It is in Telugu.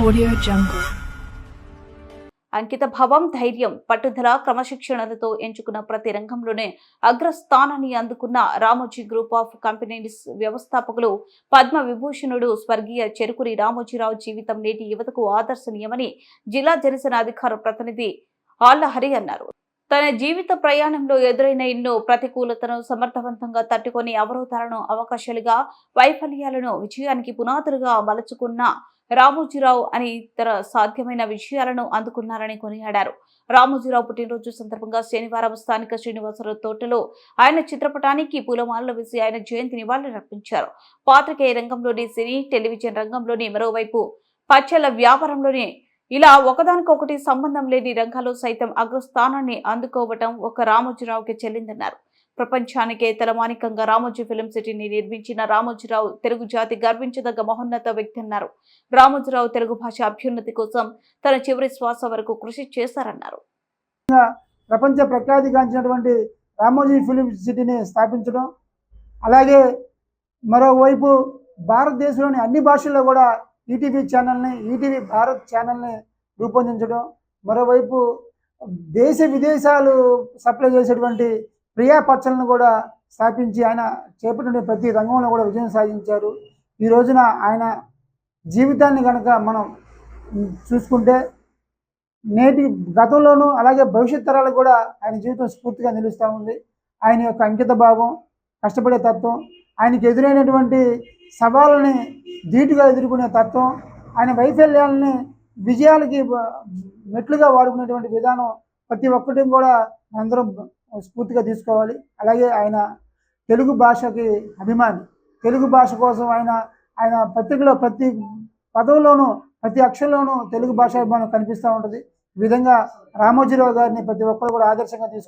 Audio Jungle. అంకిత భావం ధైర్యం పట్టుదల క్రమశిక్షణలతో ఎంచుకున్న ప్రతి రంగంలోనే అగ్రస్థానాన్ని అందుకున్న రామోజీ గ్రూప్ ఆఫ్ కంపెనీస్ వ్యవస్థాపకులు పద్మ విభూషణుడు స్వర్గీయ చెరుకురి రామోజీరావు జీవితం నేటి యువతకు ఆదర్శనీయమని జిల్లా జనసేన అధికార ప్రతినిధి ఆళ్ళ హరి అన్నారు తన జీవిత ప్రయాణంలో ఎదురైన ఎన్నో ప్రతికూలతను సమర్థవంతంగా తట్టుకొని అవరోధాలను అవకాశాలుగా వైఫల్యాలను విజయానికి పునాదులుగా మలుచుకున్న రామోజీరావు అని ఇతర సాధ్యమైన విషయాలను అందుకున్నారని కొనియాడారు. రామోజీరావు పుట్టినరోజు సందర్భంగా శనివారం స్థానిక శ్రీనివాసరావు తోటలో ఆయన చిత్రపటానికి పూలమాలలు వేసి ఆయన జయంతి నివాళులర్పించారు పాత్రికేయ రంగంలోని సినీ టెలివిజన్ రంగంలోని మరోవైపు పచ్చల వ్యాపారంలోని ఇలా ఒకదానికొకటి సంబంధం లేని రంగాల్లో సైతం అగ్రస్థానాన్ని అందుకోవటం ఒక రామోజీరావుకి చెల్లిందన్నారు. ప్రపంచానికే తలమానికంగా రామోజీ ఫిలిం సిటీని నిర్మించిన రామోజీరావు తెలుగు జాతి గర్వించదగ్గ మహోన్నత వ్యక్తి అన్నారు. రామోజీరావు తెలుగు భాష అభ్యున్నతి కోసం తన చివరి శ్వాస వరకు కృషి చేశారన్నారు. ప్రపంచ ప్రఖ్యాతిగాంచినటువంటి రామోజీ ఫిలిం సిటీని స్థాపించడం అలాగే మరోవైపు భారతదేశంలోని అన్ని భాషల్లో కూడా ఈటీవీ ఛానల్ని ఈటీవీ భారత్ ఛానల్ని రూపొందించడం మరోవైపు దేశ విదేశాలు సప్లై చేసేటువంటి ప్రియాపచ్చలను కూడా స్థాపించి ఆయన చేపట్టిన ప్రతి రంగంలో కూడా విజయం సాధించారు. ఈ రోజున ఆయన జీవితాన్ని కనుక మనం చూసుకుంటే నేటి గతంలోనూ అలాగే భవిష్యత్ తరాలకు కూడా ఆయన జీవితం స్ఫూర్తిగా నిలుస్తూ ఉంది. ఆయన యొక్క అంకిత భావం కష్టపడే తత్వం ఆయనకి ఎదురైనటువంటి సవాళ్ళని ధీటుగా ఎదుర్కొనే తత్వం ఆయన వైఫల్యాలని విజయాలకి మెట్లుగా వాడుకునేటువంటి విధానం ప్రతి ఒక్కటి కూడా అందరం స్ఫూర్తిగా తీసుకోవాలి. అలాగే ఆయన తెలుగు భాషకి అభిమాని. తెలుగు భాష కోసం ఆయన ఆయన పత్రికలో ప్రతి పదవులోనూ ప్రతి అక్షరంలోనూ తెలుగు భాష అభిమానం కనిపిస్తూ ఉంటుంది. ఈ విధంగా రామోజీరావు గారిని ప్రతి ఒక్కరు కూడా ఆదర్శంగా తీసుకు